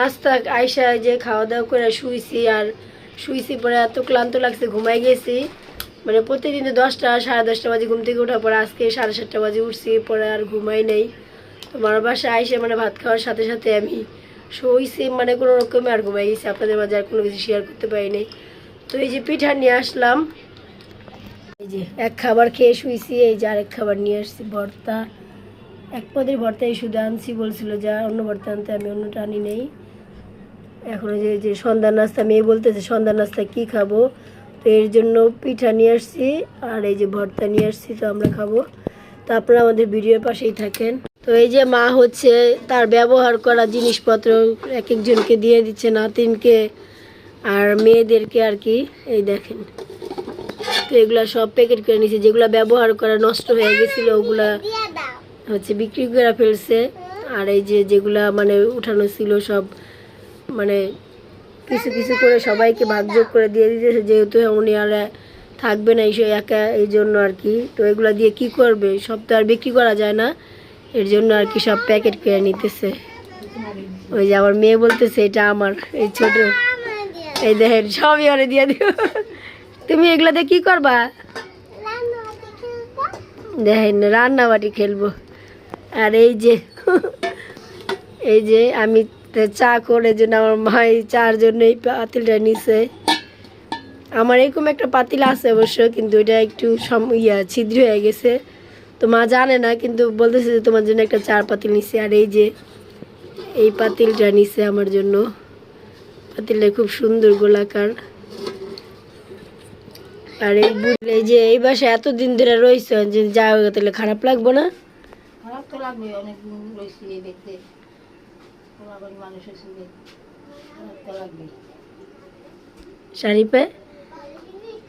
নাস্তা আইসা যে খাওয়া দাওয়া করে শুইছি আর শুইছি পরে এত ক্লান্ত লাগছে, ঘুমাই গেছি। মানে প্রতিদিন দশটা, সাড়ে দশটা বাজে ঘুম থেকে ওঠার পরে আজকে সাড়ে সাতটা বাজে উঠছি, পরে আর ঘুমাই নেই। তো মার বাসায় আইসে মানে ভাত খাওয়ার সাথে সাথে আমি শুইছি মানে কোনো রকমে আর ঘুমাই গেছি। আপনাদের মাঝে আর কোনো কিছু শেয়ার করতে পারি নাই। তো এই যে পিঠা নিয়ে আসলাম। এই যে এক খাবার খেয়ে শুইছি, এই যে আরেক খাবার নিয়ে আসছি, ভর্তা। এক পদের ভর্তাই শুধু আনছি বলছিল, যা অন্য ভর্তা আনতে আমি অন্যটা আনি নেই। এখন যে যে সন্ধ্যা নাস্তা, মেয়ে বলতেছে সন্ধ্যা নাস্তা কি খাব? তো এর জন্য পিঠা নিয়ে আসছি, আর এই যে ভর্তা নিয়ে আসছি, তো আমরা খাব। তো আপনারা আমাদের ভিডিওর পাশেই থাকেন। তো এই যে মা হচ্ছে, তার ব্যবহার করা জিনিসপত্র এক একজনকে দিয়ে দিচ্ছে, নাতিনকে আর মেয়েদেরকে আর কি, এই দেখেন। তো এগুলা সব প্যাকেট করে নিয়েছে যেগুলো ব্যবহার করা নষ্ট হয়ে গেছিল, ওগুলা হচ্ছে বিক্রি করে ফেলছে। আর এই যে যেগুলা মানে উঠানো ছিল সব মানে কিছু কিছু করে সবাইকে ভাগযোগ করে দিয়ে দিতেছে যেহেতু উনি আর থাকবে না এই একা এই জন্য আর কি। তো এগুলো দিয়ে কি করবে? সব তো আর বিক্রি করা যায় না। এর জন্য আর কি সব প্যাকেট করে নিতেছে। ওই যে আমার মেয়ে বলতেছে, এটা আমার, এই ছোট। এই দেখেন, সবই ওরে দিয়ে দিও তুমি এগুলাতে কি করবা? দেখেন, রান্নাবাটি খেলব। আর এই যে এই যে আমি চা করে জন্য আমার মা এই চার জন্য এই পাতিলটা নিছে। আমার এরকম একটা পাতিল আছে অবশ্য, কিন্তু এটা একটু ইয়া ছিদ্র হয়ে গেছে। তো মা জানে না, কিন্তু বলতেছে যে তোমার জন্য একটা চার পাতিল নিছে, আর এই যে এই পাতিলটা নিছে আমার জন্য। পাতিলটা খুব সুন্দর গোলাকার। আর এই বুঝলে যে এই বাসায় এতদিন ধরে রয়েছে, যে যা হোক তাহলে খারাপ লাগবো না। খারাপ তো লাগবে অনেক রয়েছি দেখতে। পোলাপানি মানুষ হয়েছে যে খারাপ তো লাগবে। শারিপে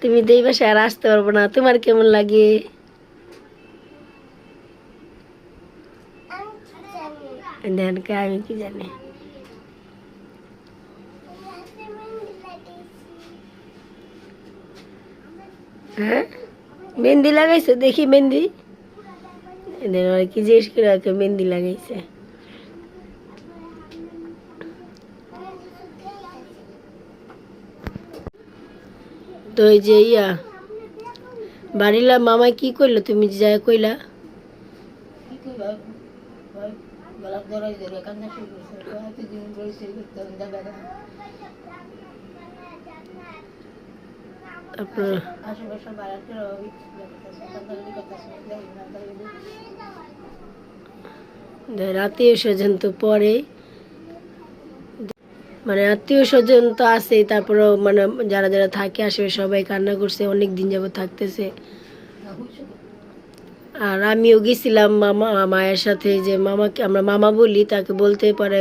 তুমি তো এই বাসায় আর আসতে পারব না। তোমার কেমন লাগে? দেন আমি কি জানি? হ্যাঁ? মেহেন্দি লাগাইছো? দেখি মেহেন্দি। এদের আর কি জিজ্ঞেস করে মেহেন্দি লাগাইছে। তো এই যে ইয়া বাড়িলা মামাই কি করল তুমি যা কইলা? কি করবা ভয় গলা ধরাই ধরে কান্না শুরু করছে এতদিন রয়েছে দেখতে যাবে না তারপর আশেপাশে বাড়াতে হবে কান্দাকাটি করতেছে দেখি না তাহলে আত্মীয় স্বজন তো পরে। মানে আত্মীয় স্বজন তো আছেই, তারপরেও মানে যারা যারা থাকে আসবে সবাই কান্না করছে অনেক দিন যাবত থাকতেছে। আর আমিও গেছিলাম মামা, মায়ের সাথে যে মামাকে আমরা মামা বলি, তাকে বলতে পারে,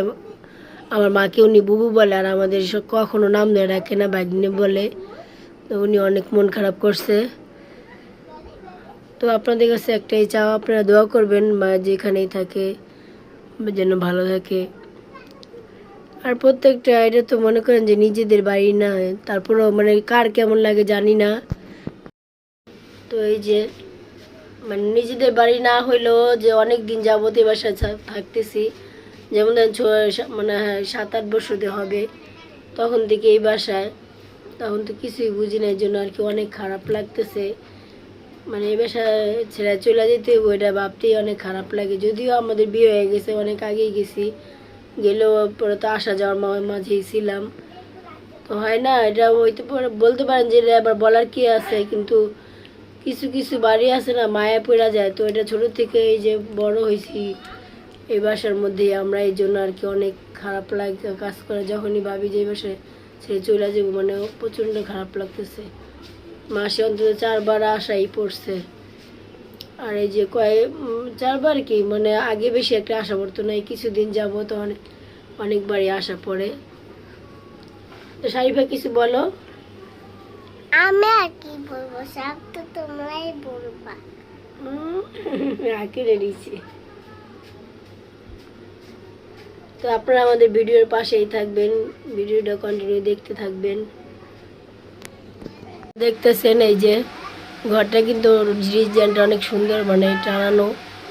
আমার মাকে উনি বুবু বলে, আর আমাদের কখনো নাম ধরে রাখে না বাগিনী বলে। তো উনি অনেক মন খারাপ করছে। তো আপনাদের কাছে একটাই চাও আপনারা দোয়া করবেন, মা যেখানেই থাকে, যেন ভালো থাকে। আর প্রত্যেকটা এটা তো মনে করেন যে নিজেদের বাড়ি না, তারপরেও মানে কার কেমন লাগে জানি না। তো এই যে মানে নিজেদের বাড়ি না হইলেও যে অনেক দিন যাবতীয় বাসায় থাকতেছি, যেমন মানে হ্যাঁ সাত আট বছর হবে, তখন থেকে এই বাসায়, তখন তো কিছুই বুঝি না জন্য আর কি অনেক খারাপ লাগতেছে। মানে এই বাসায় ছেড়ে চলে যেতে এটা ভাবতেই অনেক খারাপ লাগে, যদিও আমাদের বিয়ে হয়ে গেছে, অনেক আগেই গেছি গেলেও পরে তো আসা যাওয়ার মাঝেই ছিলাম। তো হয় না এটা হইতে পারে বলতে পারেন যে এটা আবার বলার কি আছে কিন্তু কিছু কিছু বাড়ি আছে না মায়া পড়া যায়। তো এটা ছোট থেকে এই যে বড় হয়েছি এই বাসার মধ্যেই আমরা এই জন্য আর কি অনেক খারাপ লাগে কাজ করে। যখনই ভাবি যে এই বাসায় ছেড়ে চলে যাব মানে প্রচণ্ড খারাপ লাগতেছে। মাসে অন্তত চারবার আশাই পড়ছে। আর এই যে কয় উম, চারবার কি মানে আগে বেশি একটা আশা পড়তো না কিছুদিন যাব তো অনেক অনেকবারই আশা পড়ে। তো শারিফা কিছু বলো? আমি আর কি বলব সব তো তোমরাই বলবা। আঁকে রেডিছি তো আপনারা আমাদের ভিডিওর পাশেই থাকবেন ভিডিওটা কন্টিনিউ দেখতে থাকবেন। দেখতেছেন এই যে ঘরটা কিন্তু ডিজাইনটা অনেক সুন্দর মানে টানানো।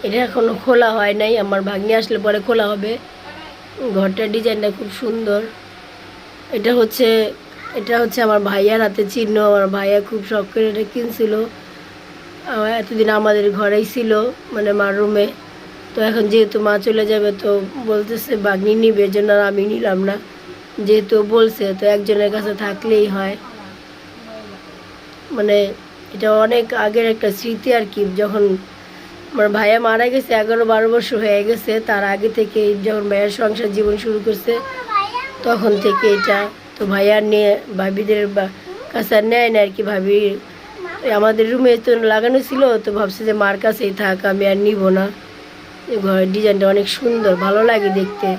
এটা এখনও খোলা হয় নাই, আমার ভাগ্নি আসলে পরে খোলা হবে। ঘরটার ডিজাইনটা খুব সুন্দর। এটা হচ্ছে এটা হচ্ছে আমার ভাইয়ার হাতে চিহ্ন, আমার ভাইয়া খুব শখ করে এটা কিনছিল। এতদিন আমাদের ঘরেই ছিল মানে মার রুমে। তো এখন যেহেতু মা চলে যাবে, তো বলতেছে বাগনি নিবে জন্য আর আমি নিলাম না। যেহেতু বলছে, তো একজনের কাছে থাকলেই হয়। মানে এটা অনেক আগের একটা স্মৃতি আর কি, যখন আমার ভাইয়া মারা গেছে, এগারো বারো বছর হয়ে গেছে। তার আগে থেকে যখন ভাইয়ার সংসার জীবন শুরু করছে, তখন থেকে এটা তো ভাইয়ার নিয়ে ভাবিদের কাছে আর নেয় না আর কি ভাবি। আমাদের রুমে তো লাগানো ছিল, তো ভাবছে যে মার কাছেই থাক, আমি আর নিব না। ঘরের ডিজাইনটা অনেক সুন্দর, ভালো লাগে দেখতে।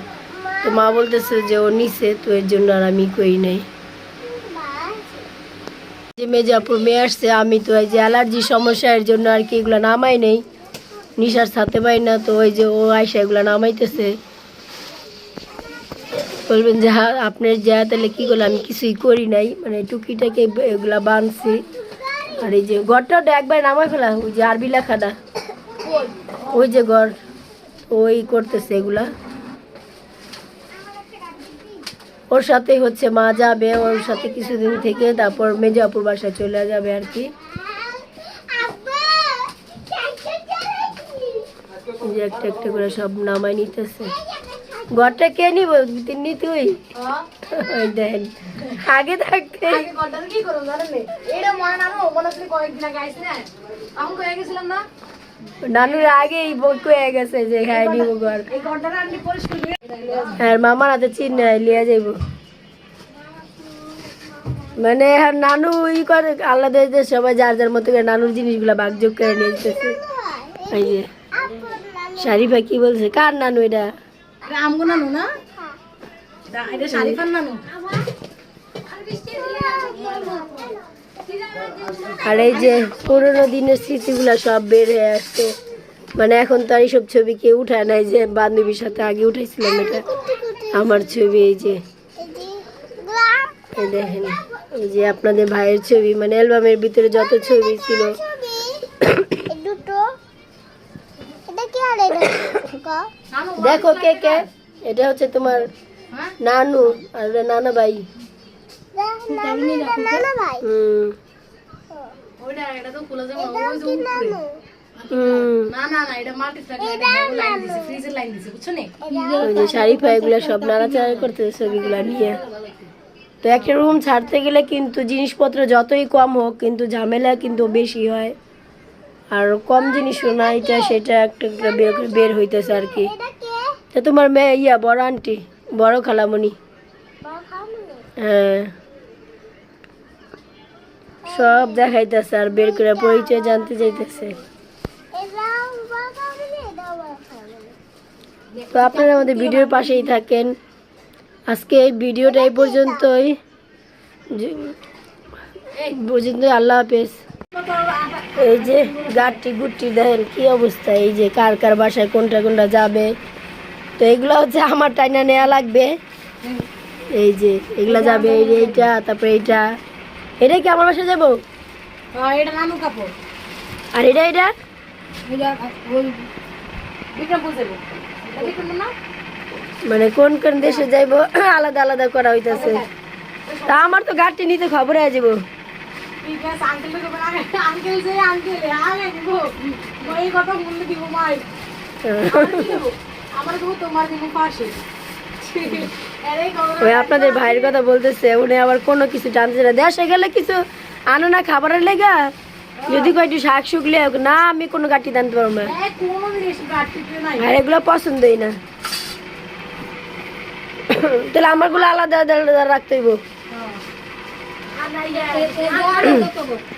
তো মা বলতেছে যে ও নিছে, তো এর জন্য আর আমি কই নাই। যে মেজাপুর মেয়ে আসছে, আমি তো এই যে অ্যালার্জি সমস্যা এর জন্য আর কি এগুলো নামাই নেই। নিশার সাথে পাই না, তো ওই যে ও আইসা এগুলো নামাইতেছে। বলবেন যে হ্যাঁ আপনার যা, তাহলে কী করল? আমি কিছুই করি নাই। মানে টুকিটাকে এগুলা বানছি। আর এই যে ঘরটাও তো একবার নামাই ফেলা ওই যে আরবি লেখাটা। ওই যে ঘর ওই করতেছে এগুলা। ওর সাথে হচ্ছে মা যাবে, ওর সাথে কিছুদিন থেকে, তারপর মেজাপুর বাসায় চলে যাবে আর কি। যে একটা একটা করে সব নামাই নিতেছে। ঘরটা কে নিব? তিনি তুই? দেন। আগে থাকতে। আগে নানুর আগেই বই কয়ে গেছে যে হ্যাঁ নিব ঘর। এই করে হ্যাঁ মামার হাতে চিহ্ন লিয়ে যাইব। মানে এখন নানু ই করে আলাদা সবাই যার যার মতো করে নানুর জিনিসগুলো ভাগযোগ করে নিয়ে যেতেছে এই যে। শারিফা কি বলছে? কার নানু এটা? আমগো নানু না? এটা- এটা শারিফার নানু। আর এই যে পুরোনো দিনের স্মৃতিগুলো সব বের হয়ে আসছে। মানে এখন তো আর এইসব ছবি কেউ উঠায় নাই যে বান্ধবীর সাথে আগে উঠেছিলাম এটা। আমার ছবি এই যে। দেখেন এই যে আপনাদের ভাইয়ের ছবি মানে অ্যালবামের ভিতরে যত ছবি ছিল দুটো এটা কি আর এটা নানু দেখো কে কে? এটা হচ্ছে তোমার হ্যাঁ? নানু আর নানা? ভাই সব নাড়াচাড়া করতেছে ছবিগুলো নিয়ে। তো একটা রুম ছাড়তে গেলে কিন্তু জিনিসপত্র যতই কম হোক কিন্তু ঝামেলা কিন্তু বেশি হয়। আর কম জিনিসও না এটা সেটা একটা একটা বের হইতেছে আর কে। তা তোমার মেয়ে ইয়া, বড় আন্টি, বড় খালামণি হ্যাঁ। সব দেখাইতেছে আর বের করে পরিচয় জানতে চাইতেছে। তো আপনারা আমাদের ভিডিওর পাশেই থাকেন। আজকে এই ভিডিওটা এই পর্যন্তই। পর্যন্ত আল্লাহ হাফেজ। এই যে গাড়টি গুটটি দেখেন কি অবস্থা, এই যে কার কার বাসায় কোনটা কোনটা যাবে। তো এগুলো হচ্ছে আমার টাইনা নেওয়া লাগবে। এই যে এগুলা যাবে এইটা তারপরে এইটা। এটা কি আমার বাসায় যাব? হ্যাঁ আর এটা এটা? মানে কোন কোন দেশে যাইবো? আলাদা আলাদা করা হইতাছে। তা আমার তো গাড়টি নিতে খবর হয়ে যাব ঠিক আছে আঙ্কেল ওই আপনাদের ভাইয়ের কথা বলতেছে উনি আবার কোনো কিছু জানতে না। দেশে গেলে কিছু আনো না খাবারের লেগা? যদি কয়টি শাক শুকলে না আমি কোনো গাটি জানতে পারব না। গাড়িতে নাই আর এগুলো পছন্দই না। তাহলে আমারগুলো আলাদা আলাদা আলাদা রাখতে হইব।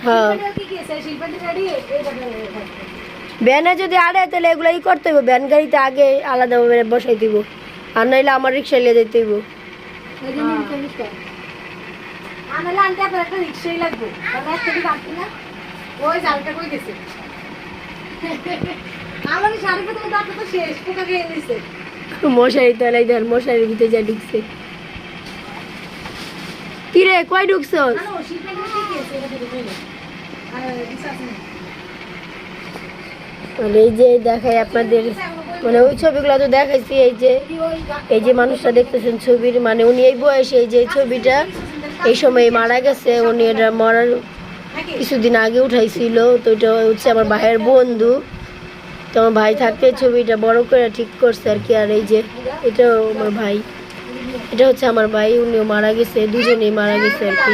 হ্যাঁ। ভ্যানে যদি আড়ে তাহলে এগুলো ই করতে হইব। ভ্যান গাড়িতে আগে আলাদাভাবে বসাই দিব। আর নাইলে আমার রিক্সা নিয়ে যেতে হইব। মশারি তলাই দেন মশারির ভিতরে যা ঢুকছে। কিরে কই ঢুকছ না না ও শিল্পে ঠিক আছে এটা দেখে কইলে আর দিশা আছে না মানে এই যে দেখাই আপনাদের মানে ওই ছবিগুলো তো দেখাইছি, এই যে এই যে মানুষটা দেখতেছেন ছবির মানে উনি এই বয়সে এই যে ছবিটা, এই সময় মারা গেছে, উনি এটা মরার কিছুদিন আগে উঠাইছিল, তো এটা হচ্ছে আমার ভাইয়ের বন্ধু, তো আমার ভাই থাকতে ছবিটা বড় করে ঠিক করছে আর কি, আর এই যে এটাও আমার ভাই, এটা হচ্ছে আমার ভাই, উনিও মারা গেছে, দুজনেই মারা গেছে আর কি।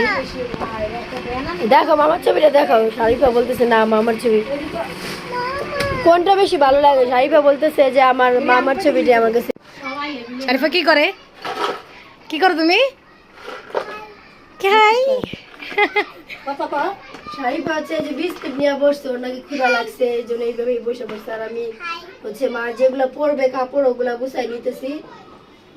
দেখো, মামার ছবিটা দেখো শারিফা বলতেছে, না, মামার ছবি কোনটা বেশি ভালো লাগে? শারিফা বলতেছে যে আমার মামার ছবিটা আমার কাছে আরিফা কি করে? কি করো তুমি? খাই শারিফা হচ্ছে যে বিস্কুট নিয়ে বসছে নাকি ক্ষুধা লাগছে এই জন্য এইভাবেই বসে বসছে আর আমি হচ্ছে মা যেগুলো পরবে কাপড় ওগুলা গুছাই নিতেছি।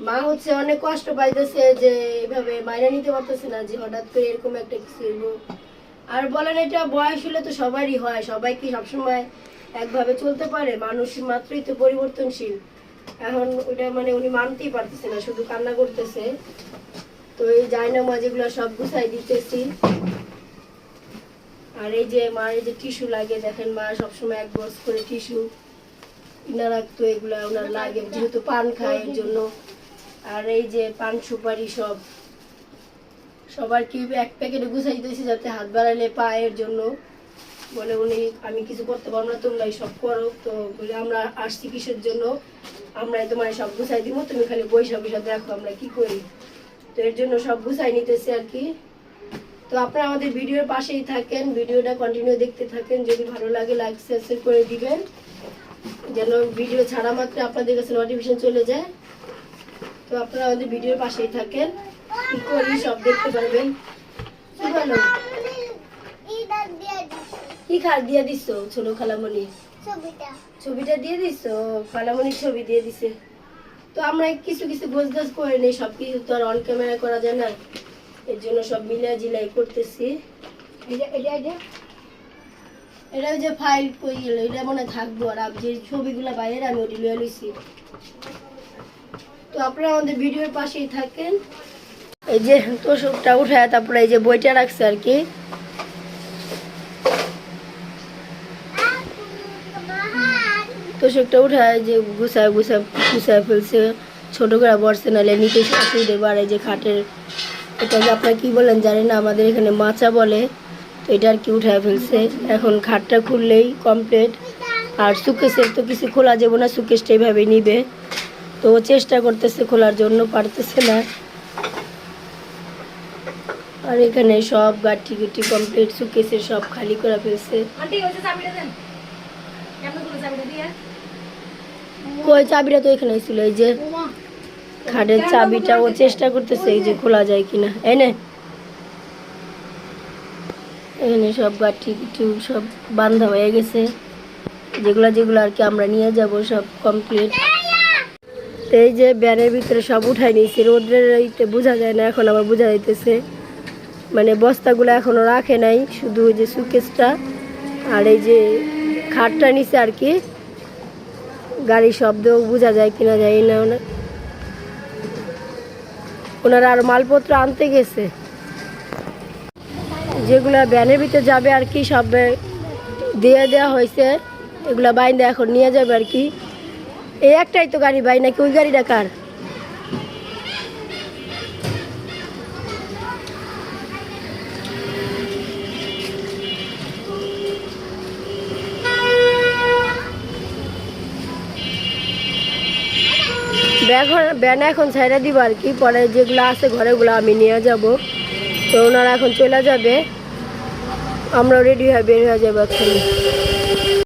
মা হচ্ছে অনেক কষ্ট পাইতেছে যে এইভাবে মাইনা নিতে পারতেছে না যে হঠাৎ করে এরকম একটা কিছু। আর বলেন এটা বয়স হলে তো সবারই হয় সবাই কি সবসময় একভাবে চলতে পারে, মানুষ মাত্রই তো পরিবর্তনশীল। এখন ওটা মানে উনি মানতেই পারতেছে না, শুধু কান্না করতেছে। তো এই জায়না মা যেগুলো সব গুছাই দিতেছি। আর এই যে মার এই যে টিস্যু লাগে, দেখেন মা সবসময় এক বক্স করে টিস্যু। কিনা রাখতো এগুলা ওনার লাগে, যেহেতু পান খায় এর জন্য। আর এই যে পান সুপারি সব সবার কি এক প্যাকেটে গুছাই দিয়েছি যাতে হাত বাড়ালে পায়ের জন্য। বলে উনি, আমি কিছু করতে পারব না, তোমরাই সব করো। তো বলে, আমরা আসছি কিসের জন্য? আমরা তোমার সব গুছাই দিব। তুমি খালি বৈশা বৈশা দেখো আমরা কি করি। তো এর জন্য সব গুছাই নিতেছি আর কি। তো আপনারা আমাদের ভিডিওর পাশেই থাকেন, ভিডিওটা কন্টিনিউ দেখতে থাকেন। যদি ভালো লাগে লাইক সাবস্ক্রাইব করে দিবেন। যেন ভিডিও ছাড়া মাত্র আপনাদের কাছে নোটিফিকেশন চলে যায়। তো আপনারা আমাদের ভিডিওর পাশেই থাকেন। কি করি সব দেখতে পারবেন। দিছি কি খার দিয়ে দিছো? ছোট খালামণি। ছবিটা। ছবিটা দিয়ে দিছো? খালামণির ছবি দিয়ে দিছে। তো আমরা কিছু কিছু গোছ গাছ করে নেই সব কিছু তো আর অন ক্যামেরা করা যায় না। এর জন্য সব মিলাই জিলাই করতেছি। এটা ওই যে ফাইল কই গেল এটা মনে থাকব আর যে ছবিগুলো বাইরে আমি ওটি লিয়ে লইছি। তো আপনারা আমাদের ভিডিওর পাশেই থাকেন। এই যে তোষকটা উঠায় তারপরে এই যে বইটা রাখছে আর কি। তোষকটা উঠায় যে গুছায় গুছায় গুছায় ফেলছে। ছোট করে বসছে, নাহলে নিতে অসুবিধে বাড়ে যে খাটের এটাকে। আপনারা কী বলেন? জানি না, আমাদের এখানে মাচা বলে। তো এটা আর কি উঠায় ফেলছে। এখন খাটটা খুললেই কমপ্লিট আর সুকেশের তো কিছু খোলা যাবে না সুকেশটা এইভাবে নিবে। তো চেষ্টা করতেছে খোলার জন্য, পারতেছে না। আর এখানে সব গাঠি গুটি কমপ্লিট সুকেশের সব খালি করে ফেলছে। কই চাবিটা তো এখানে ছিল এই যে খাটের চাবিটা ও চেষ্টা করতেছে এই যে খোলা যায় কিনা। এনে এখানে সব গাঠি কিছু সব বান্ধা হয়ে গেছে। যেগুলা যেগুলো আর কি আমরা নিয়ে যাব সব কমপ্লিট তো এই যে ব্যানের ভিতরে সব উঠাই নিয়েছি রোদ্রের বোঝা যায় না এখন আবার বোঝা যাইতেছে। মানে বস্তাগুলো এখনও রাখে নাই শুধু ওই যে সুকেসটা আর এই যে খাটটা নিচে আর কি। গাড়ির শব্দও বোঝা যায় কিনা যায় না ওনার। ওনারা আর মালপত্র আনতে গেছে। যেগুলা ভ্যানের ভিতরে যাবে আর কি, সব দিয়ে দেওয়া হয়েছে। এগুলা বাইন্দা এখন নিয়ে যাবে আর কি। এই একটাই তো গাড়ি ভাই, নাকি ওই গাড়িটা কার? ব্যান এখন ছেড়ে দিব আর কি। পরে যেগুলো আছে ঘরেগুলো আমি নিয়ে যাব। তো ওনারা এখন চলে যাবে। আমরা রেডি হয়ে বের হয়ে যাব